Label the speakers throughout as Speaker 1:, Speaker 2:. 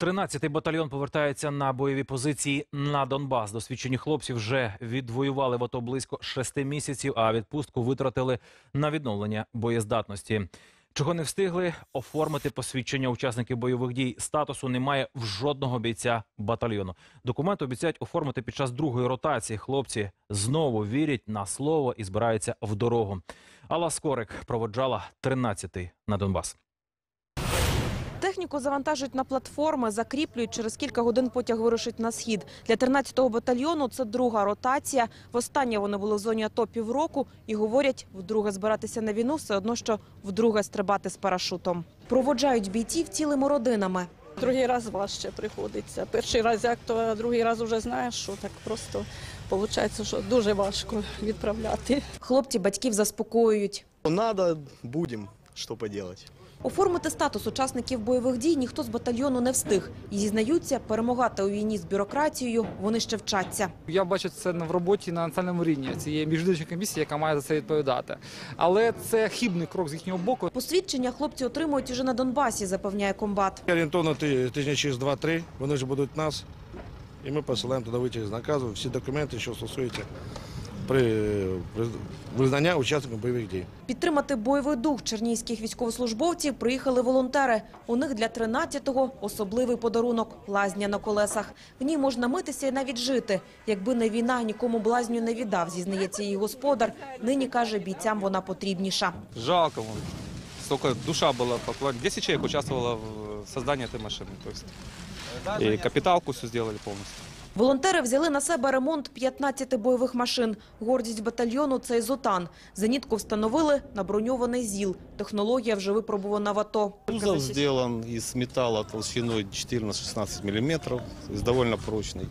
Speaker 1: 13-й батальйон повертається на бойові позиції на Донбас. Досвідчені хлопці вже відвоювали в АТО близько шести місяців, а відпустку витратили на відновлення боєздатності. Чого не встигли оформити посвідчення учасників бойових дій. Статусу немає в жодного бійця батальйону. Документи обіцяють оформити під час другої ротації. Хлопці знову вірять на слово і збираються в дорогу. Алла Скорик проводжала 13-й на Донбас.
Speaker 2: Техніку завантажують на платформи, закріплюють. Через кілька годин потяг вирушить на схід. Для 13-го батальйону це друга ротація. Востаннє вони були в зоні АТО півроку і говорять, вдруге збиратися на війну все одно, що вдруге стрибати з парашутом. Проводжають бійців цілими родинами.
Speaker 3: Другий раз важче приходиться. Перший раз як то, другий раз вже знаєш, що так просто виходить, що дуже важко відправляти.
Speaker 2: Хлопці батьків заспокоюють.
Speaker 4: Надо, будем, что поделать.
Speaker 2: Оформити статус учасників бойових дій ніхто з батальйону не встиг. І зізнаються, перемагати у війні з бюрократією вони ще вчаться.
Speaker 5: Я бачу це в роботі на національному рівні. Це є міжвідомча комісія, яка має за це відповідати. Але це хибний крок з їхнього боку.
Speaker 2: Посвідчення хлопці отримують уже на Донбасі, запевняє комбат.
Speaker 6: Орієнтовно тижня через 2-3 вони вже будуть нас, і ми посилаємо туди витяг з наказу, всі документи, що стосуються при, при визнання учасників бойових дій.
Speaker 2: Підтримати бойовий дух чернігівських військовослужбовців приїхали волонтери. У них для 13-го особливий подарунок – лазня на колесах. В ній можна митися і навіть жити. Якби не війна, нікому блазню не віддав, зізнається її господар. Нині, каже, бійцям вона потрібніша.
Speaker 7: Жалко, вон. столько душа была поклонна. 10 человек участвовало в создании этой машины. То есть и капиталку все сделали полностью.
Speaker 2: Волонтери взяли на себе ремонт 15 бойових машин. Гордість батальйону – це «Ізотан». Зенітку встановили на броньований ЗІЛ. Технологія вже випробувана в АТО.
Speaker 4: Кузов сделан из металла толщиной 14-16 мм, то есть довольно прочный.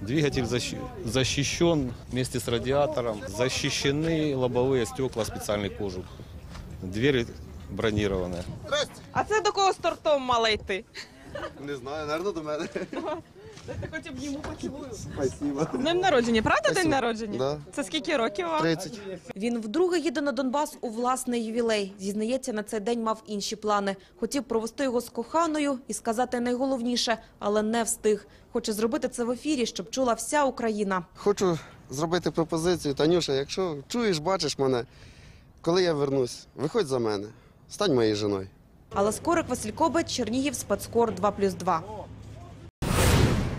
Speaker 4: Двигатель защи- защищен вместе с радиатором. Защищены лобовые стекла специальной кожух. Двери бронированные.
Speaker 2: А це до кого стартом мала йти?
Speaker 8: Не знаю, наверное, до мене.
Speaker 2: Ти хоч обніму поцілую.
Speaker 8: Спасибо.
Speaker 2: З днем народження, правда день народження?
Speaker 8: Да.
Speaker 2: Це скільки років вам?
Speaker 8: 30.
Speaker 2: Він вдруге їде на Донбас у власний ювілей. Зізнається, на цей день мав інші плани. Хотів провести його з коханою і сказати найголовніше, але не встиг. Хоче зробити це в ефірі, щоб чула вся Україна.
Speaker 8: Хочу зробити пропозицію. Танюша, якщо чуєш, бачиш мене, коли я вернусь, виходь за мене. Стань моєю жіною.
Speaker 2: Але Скорик Василь Кобець, Чернігів, Спецкор 2+,2.